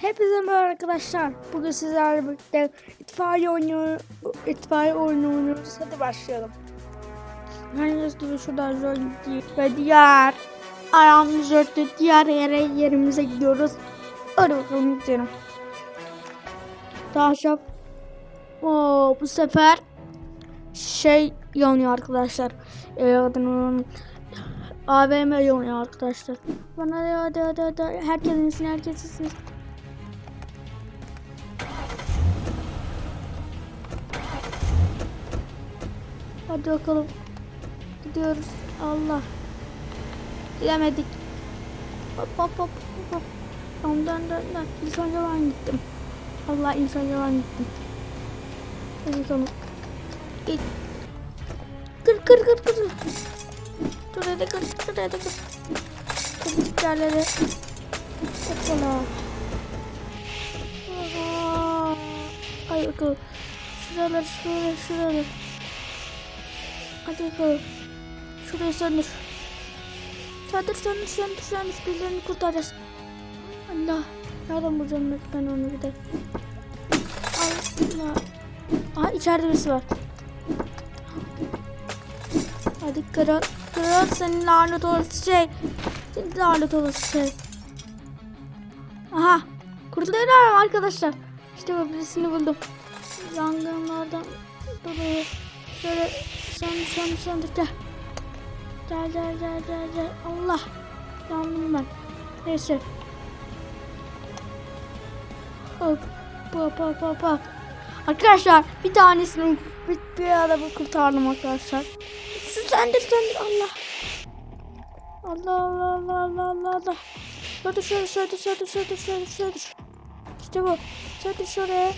Hepinize merhaba arkadaşlar. Bugün sizlerle birlikte itfaiye oynuyor, itfaiye oyunu oynuyoruz. Hadi başlayalım. Henüz gibi şuradan şöyle. Ve diğer ayağımız örttü. Diğer yere yerimize gidiyoruz. Hadi bakalım gidelim. Çok Oo, bu sefer şey yanıyor arkadaşlar. Ee, adını. AVM yanıyor arkadaşlar. Bana hadi hadi hadi. hadi. Herkes insin herkes Hadi bakalım. Gidiyoruz. Allah. Gidemedik. Hop hop hop hop, hop. Dön dön dön önce ben gittim. Allah önce ben gittim. Hadi bakalım. Git. Kır kır kır kır. Dur hadi kır kır hadi kır. Kır yerleri. Hoppala. Ay bakalım. Şuralar şuralar şuralar. Hadi bakalım. Şurayı söndür. Söndür söndür söndür söndür. Birilerini kurtaracağız. Allah. Nereden bulacağım ben onu bir de. Allah. Aha içeride birisi var. Hadi kral. Kral senin lanet olası şey. Senin lanet olası şey. Aha. Kurtarıyorum arkadaşlar. İşte bu birisini buldum. Yangınlardan dolayı şöyle söndür söndür söndür gel. Gel gel gel gel gel. Allah. Yandım ben. Neyse. Hop hop hop hop hop. Arkadaşlar bir tanesini bir, bir adamı kurtardım arkadaşlar. Şu söndür Allah. Allah Allah Allah Allah Allah Allah. Söndür söndür söndür söndür söndür söndür söndür. İşte bu. Söndür şuraya.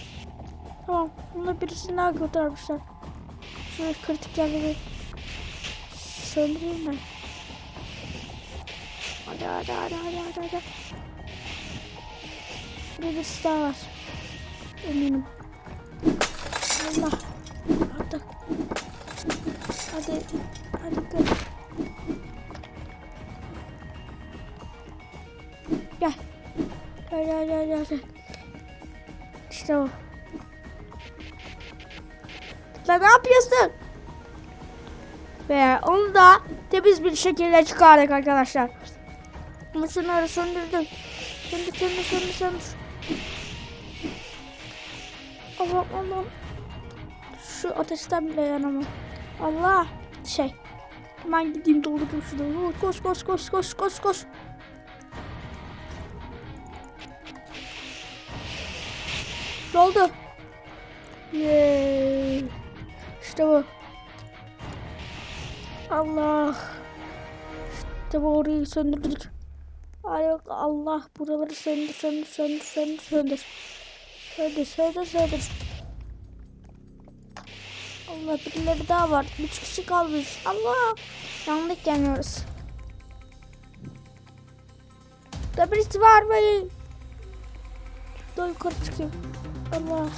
Tamam. Bunu birisini daha kurtarmışlar. Şöyle kritik yerleri söndüreyim ben. Hadi hadi hadi hadi hadi hadi. Burada birisi daha var. Eminim. Allah. Hadi. Hadi. Hadi. Gel. Gel gel gel gel. gel. İşte o. Ne yapıyorsun? Ve onu da temiz bir şekilde çıkardık arkadaşlar. Ama şunları söndürdüm. Söndür söndür söndür söndür. Allah Allah. Şu ateşten bile yanamam. Allah. Şey. Hemen gideyim doldurayım şunu. Koş koş koş koş koş koş. Doldu. Yeee. İşte bu. Allah. İşte bu orayı söndürdük. Ay Allah buraları söndür söndür söndür söndür söndür. Söndür söndür söndür. Allah birileri daha var. Üç kişi kalmış. Allah. Yandık yanıyoruz. Da birisi var mı? Şurada yukarı çıkayım. Allah.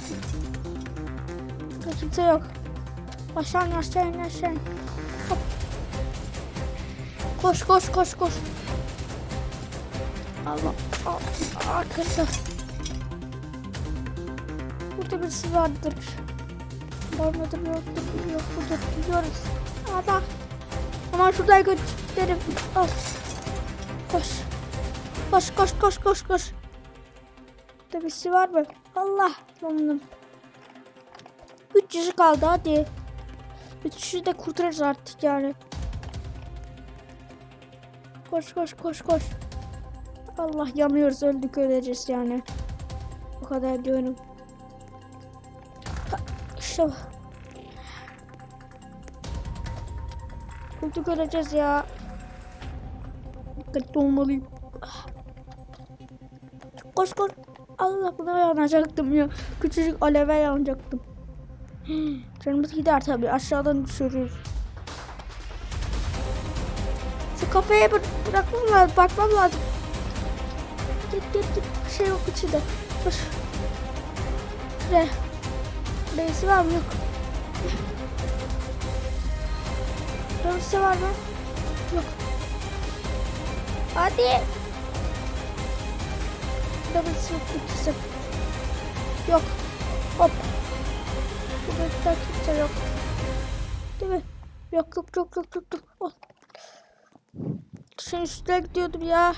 Burada yok. Aşağı aşağı aşağı. Hop. Koş koş koş koş. Allah. Aa, Arkadaşlar. Burada birisi vardır. Var mıdır yoktur yok mudur biliyoruz. Allah. Ama şuradan götürelim. Al. Koş. Koş koş koş koş koş. Burada birisi var mı? Allah. Yandım. Üç kişi kaldı hadi. Kişi de kurtarırız artık yani. Koş koş koş koş. Allah yanıyoruz öldük öleceğiz yani. O kadar diyorum. Ha, İşte. Öldük öleceğiz ya. Dikkatli olmalıyım. Koş koş. Allah buna yanacaktım ya. Küçücük aleve yanacaktım. Canımız gider tabii. Aşağıdan düşürürüz. Şu kafaya bı- bırakmam lazım. Bakmam lazım. Git git git. Bir şey yok içinde. Dur. Şuraya. Birisi var mı? Yok. Birisi var mı? Yok. Hadi. Bir sınıf ikisi. Yok. Hop. Da kimse yok. Değil mi? Yok yok yok yok yok. yok. Oh. Sen üstüne gidiyordum ya.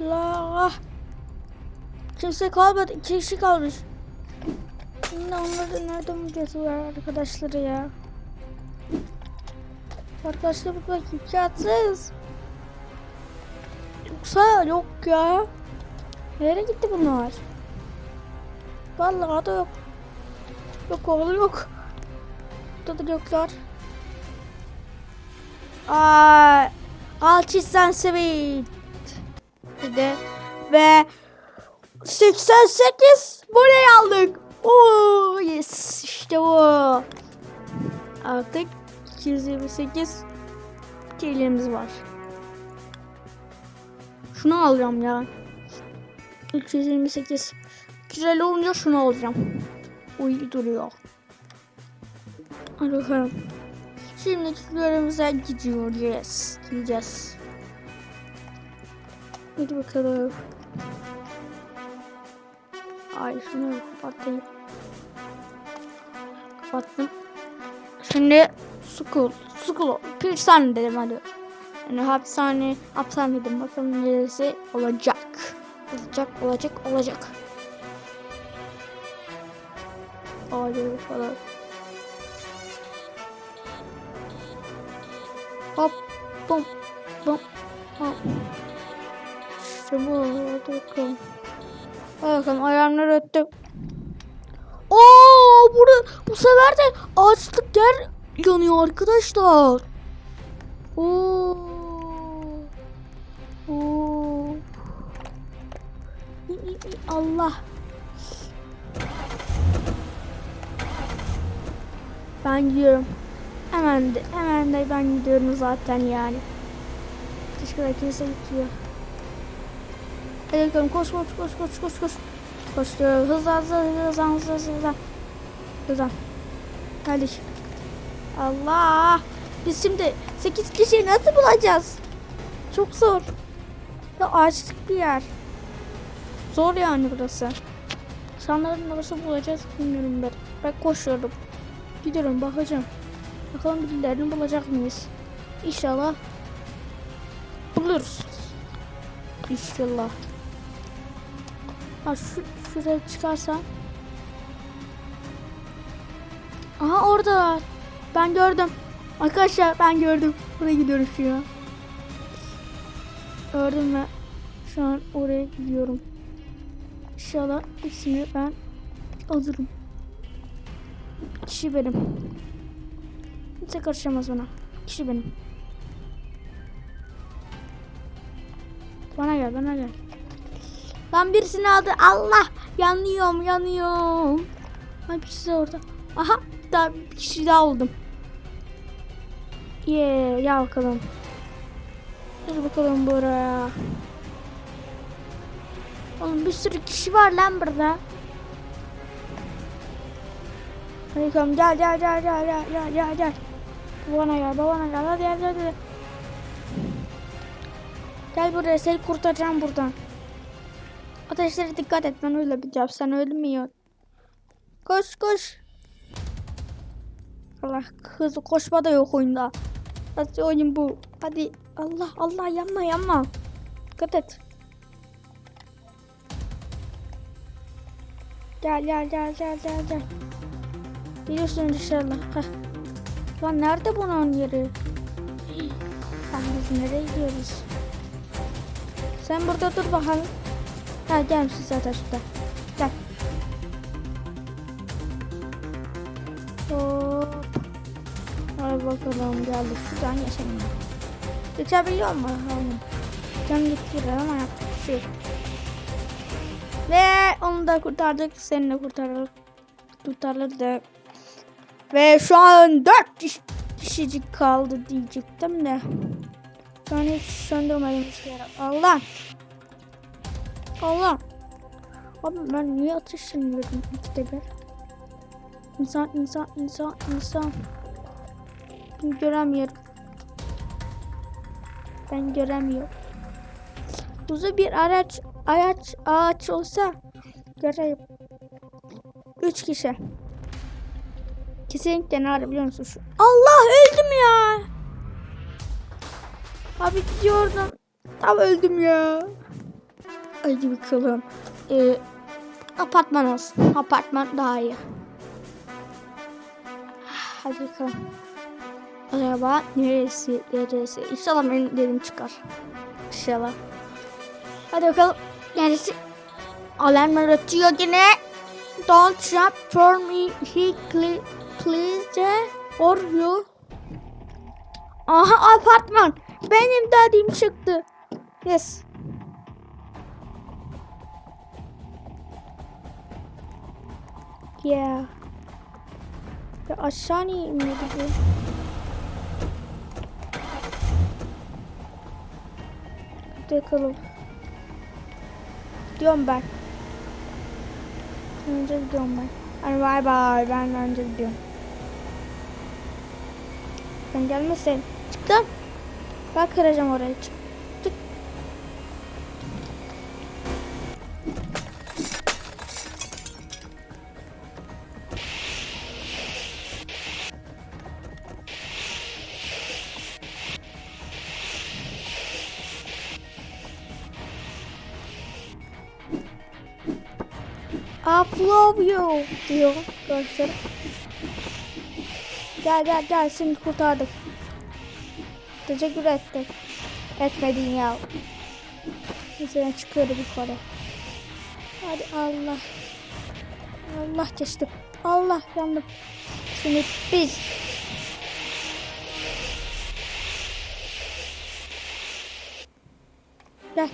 La. Kimse kalmadı. İki kişi kalmış. Şimdi onları nereden bulacağız bu arkadaşları ya? Arkadaşlar burada imkansız. Yoksa yok ya. Nereye gitti bunlar? Vallahi da yok. Yok oğlum yok. Burada da yoklar. Aa, Alçistan Sweet. Bir de ve 88 buraya aldık. Oo yes işte bu. Artık 228 TL'miz var. Şunu alacağım ya. 328. Güzel olunca şunu alacağım. Uy duruyor. Hadi bakalım. Şimdi görevimize gidiyoruz. Gideceğiz. Hadi bakalım. Ay şunu kapatayım. Kapattım. Şimdi school. School. Pirsan dedim hadi. Yani hapishane, hapishane dedim. Bakalım neresi olacak. Olacak, olacak, olacak. Hadi bakalım. Hop, bum, bum, hop. İşte bu. Hadi bakalım. Hadi bakalım ayağımlar öttü. Oo, burada bu sefer de ağaçlık yer yanıyor arkadaşlar. Oo. Oo. Allah. Ben gidiyorum. Hemen de, hemen de ben gidiyorum zaten yani. Keşke de kimse gidiyor. Hadi bakalım koş koş koş koş koş koş. Koşuyoruz. Hızlı hızlı hızlı hızlı hızlı hızlı. Hızlı. Hadi. Allah. Biz şimdi 8 kişiyi nasıl bulacağız? Çok zor. Ya ağaçlık bir yer. Zor yani burası. İnsanların nasıl bulacağız bilmiyorum ben. Ben koşuyorum. Gidiyorum bakacağım. Bakalım birilerini bulacak mıyız? İnşallah buluruz. İnşallah. Ha şu şuraya çıkarsam. Aha orada. Ben gördüm. Arkadaşlar ben gördüm. Oraya gidiyorum şu an. Gördüm ve şu an oraya gidiyorum. İnşallah ismini ben alırım. Kişi benim. Kimse karışamaz bana. Kişi benim. Bana gel, bana gel. Lan birisini aldı. Allah! Yanıyorum, yanıyorum. Ay bir kişi orada. Aha! Daha bir kişi daha oldum. Yeah, ya bakalım. Dur bakalım buraya. Oğlum bir sürü kişi var lan burada. Bakalım gel gel gel gel gel gel gel gel. Babana gel babana gel hadi hadi hadi. Gel buraya seni kurtaracağım buradan. Ateşlere dikkat et ben öyle gideceğim sen ölmüyor. Koş koş. Allah hızlı koşma da yok oyunda. Nasıl oyun bu? Hadi Allah Allah yanma yanma. Dikkat et. Gel gel gel gel gel gel. Biliyorsun inşallah. Heh. Lan nerede bunun yeri? Lan biz nereye gidiyoruz? Sen burada dur bakalım. Ha gelmişsin zaten şurada. Gel. Hop. Hadi bakalım geldik. Şuradan geçelim. Geçebiliyor mu? Bakalım. Can gitti ama yapacak bir şey. Ve onu da kurtardık. Seni de kurtardık. Kurtardık. Ve şu an dört kiş- kişicik kaldı diyecektim de. An hiç söndürmedim hiçbir yere. Allah. Allah. Abi ben niye ateşleniyorum ikide bir? İnsan, insan, insan, insan. Ben göremiyorum. Ben göremiyorum. Uzun bir araç ağaç, ağaç olsa göreyim. Üç kişi. Kesinlikle nerede biliyor musun şu? Allah öldüm ya. Abi gidiyordum. Tam öldüm ya. Hadi bakalım. Ee, apartman olsun. Apartman daha iyi. Hadi bakalım. Acaba neresi, neresi? İnşallah benim dedim çıkar. İnşallah. Hadi bakalım. Neresi? Alarmlar ötüyor yine. Don't jump for me. He please or you. Aha apartman. Benim dediğim çıktı. Yes. Yeah. Ya aşağı niye inmedi bu? Hadi bakalım. Gidiyorum ben. Önce gidiyorum ben. Hani bay bay ben önce gidiyorum. Ben gelmesin. Çıktım. Ben kıracağım orayı. Çık. Çık. Love you diyor görsel. Gel gel gel seni kurtardık. Teşekkür ettik. Etmedin ya. Mesela çıkıyordu yukarı. Hadi Allah. Allah geçtim. Allah yandım. Seni pis. Gel.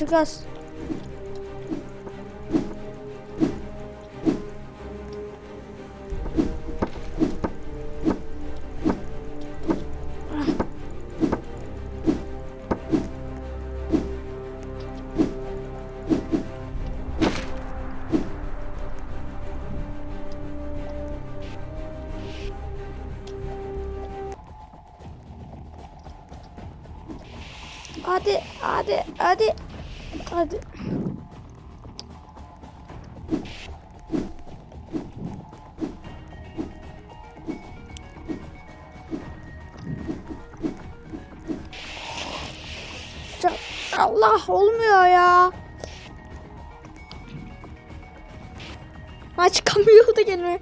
Çık- Çıkaz. Hadi, hadi, hadi. Hadi. Allah olmuyor ya. Ha çıkamıyordu gene.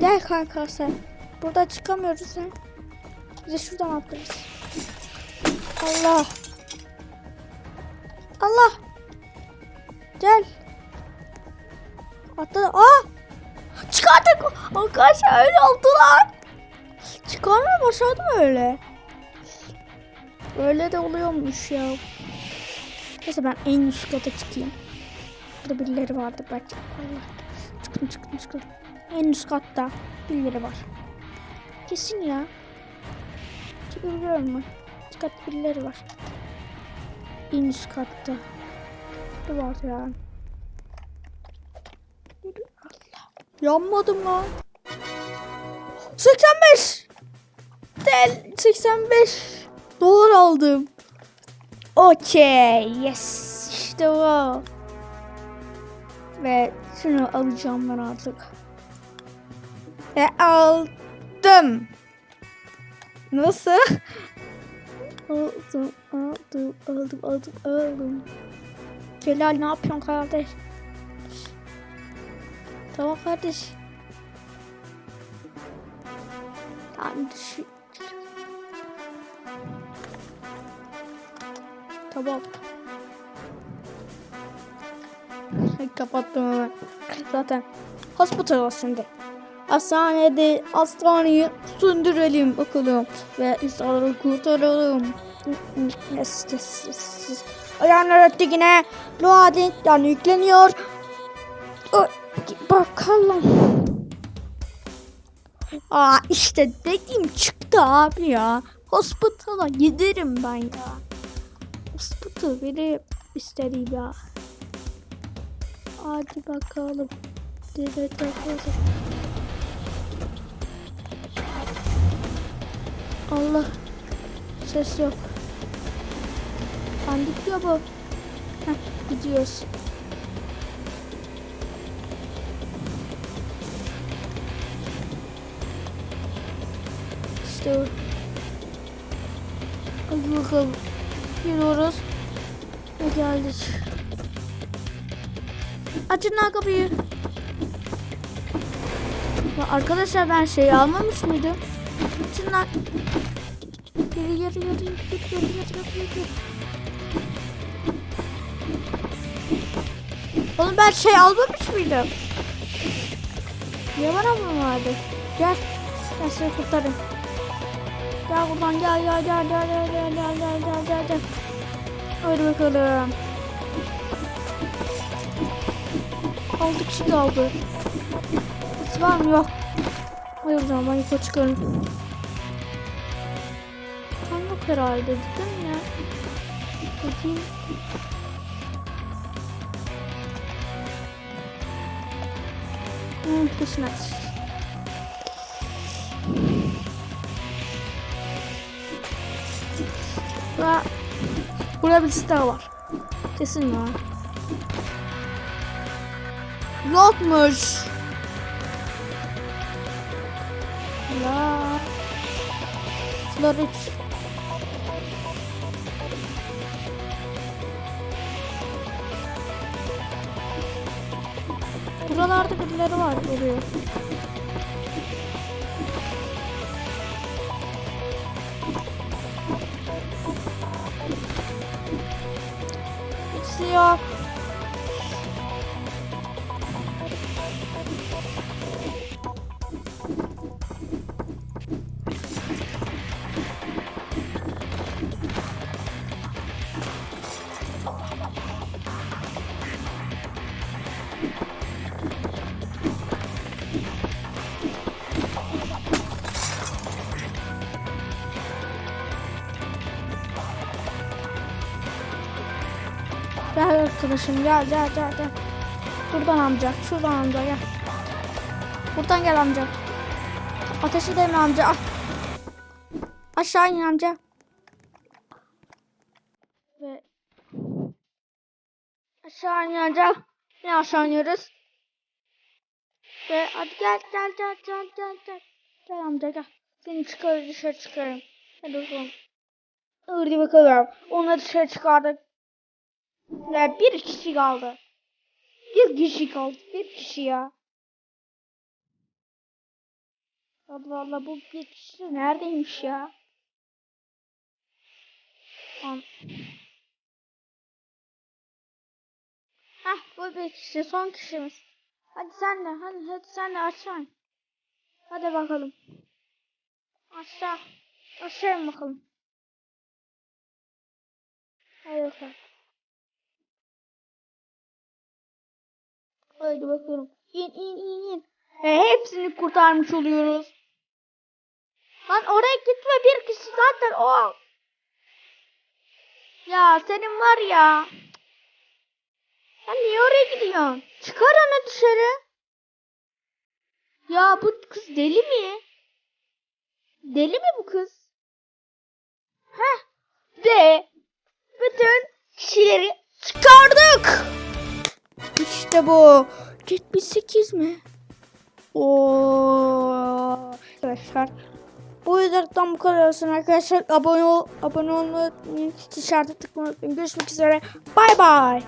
Gel kanka sen. Burada çıkamıyoruz sen. Biz de şuradan atlarız. Allah. Allah. Gel. Atladı. Aa! Çıkardık. Arkadaşlar öyle oldular. Çıkarmaya başladı mı öyle? Öyle de oluyormuş ya. Neyse ben en üst kata çıkayım. Burada birileri vardı belki. Çıktım çıktım çıktım. En üst katta birileri var. Kesin ya. Çıkabiliyor mu? Katta birileri var. En üst katta. Ne ya? Allah. Yanmadım lan. 85. Del 85 dolar aldım. Okey. Yes. İşte bu. Ve şunu alacağım ben artık. Ve aldım. Nasıl? aldım, aldım, aldım, aldım, aldım. Celal ne yapıyorsun kardeş? Tamam kardeş. Tamam düşün. Tamam. Kapattım hemen. Zaten hospital şimdi. Hastanede hastaneyi söndürelim bakalım. Ve insanları kurtaralım. Yes, yes, yes, yes. Ayağınlar öttü yine. Loading'den yükleniyor. Bakalım. Aa işte dediğim çıktı abi ya. Hospital'a giderim ben ya. Hospital beni isterim ya. Hadi bakalım. Allah. Ses yok. Pandik ya bu. Heh, gidiyoruz. İşte o. Hadi bakalım. Gidiyoruz. Ve geldik. Açın lan kapıyı. Ya arkadaşlar ben şeyi almamış mıydım? Açın lan. Geri geri geri geri geri geri geri geri geri. Oğlum ben şey almamış mıydım? Niye bana mı vardı? Gel. Ben seni kurtarayım. Gel buradan gel gel gel gel gel gel gel gel gel gel gel. Hadi bakalım. Altı kişi kaldı. Hiç var mı? Yok. Hayır o zaman ben yukarı çıkarım. Tam yok herhalde değil? Bakayım. Hmm, kısmet. Burada, burada bir site var. Kesin var. Yokmuş. La. Flor 3. görevleri var veriyor. Gel arkadaşım gel gel gel gel. Buradan amca, şuradan amca gel. Buradan gel amca. Ateşi deme amca. Aşağı in amca. Ve aşağı in amca. Ne aşağı iniyoruz? Ve hadi gel gel gel gel gel gel. Gel amca gel. Seni çıkar dışarı çıkarım. Hadi bakalım. Hadi bakalım. Onu dışarı çıkardık. Ve bir kişi kaldı. Bir kişi kaldı. Bir kişi ya. Allah Allah bu bir kişi neredeymiş ya? Tamam. Hah bu bir kişi son kişimiz. Hadi sen de hadi, hadi sen de in. Hadi bakalım. Aşağı. Aşağı bakalım. Hadi bakalım. Haydi bakalım. İn in in in. E, hepsini kurtarmış oluyoruz. Lan oraya gitme bir kişi zaten o. Ya senin var ya. Sen niye oraya gidiyorsun? Çıkar onu dışarı. Ya bu kız deli mi? Deli mi bu kız? Heh. Ve bütün kişileri çıkardık. İşte bu. 78 mi? Oo. Arkadaşlar. Bu videodan bu kadar olsun arkadaşlar. Abone ol, abone olmayı, işareti tıklamayı unutmayın. Görüşmek üzere. Bay bay.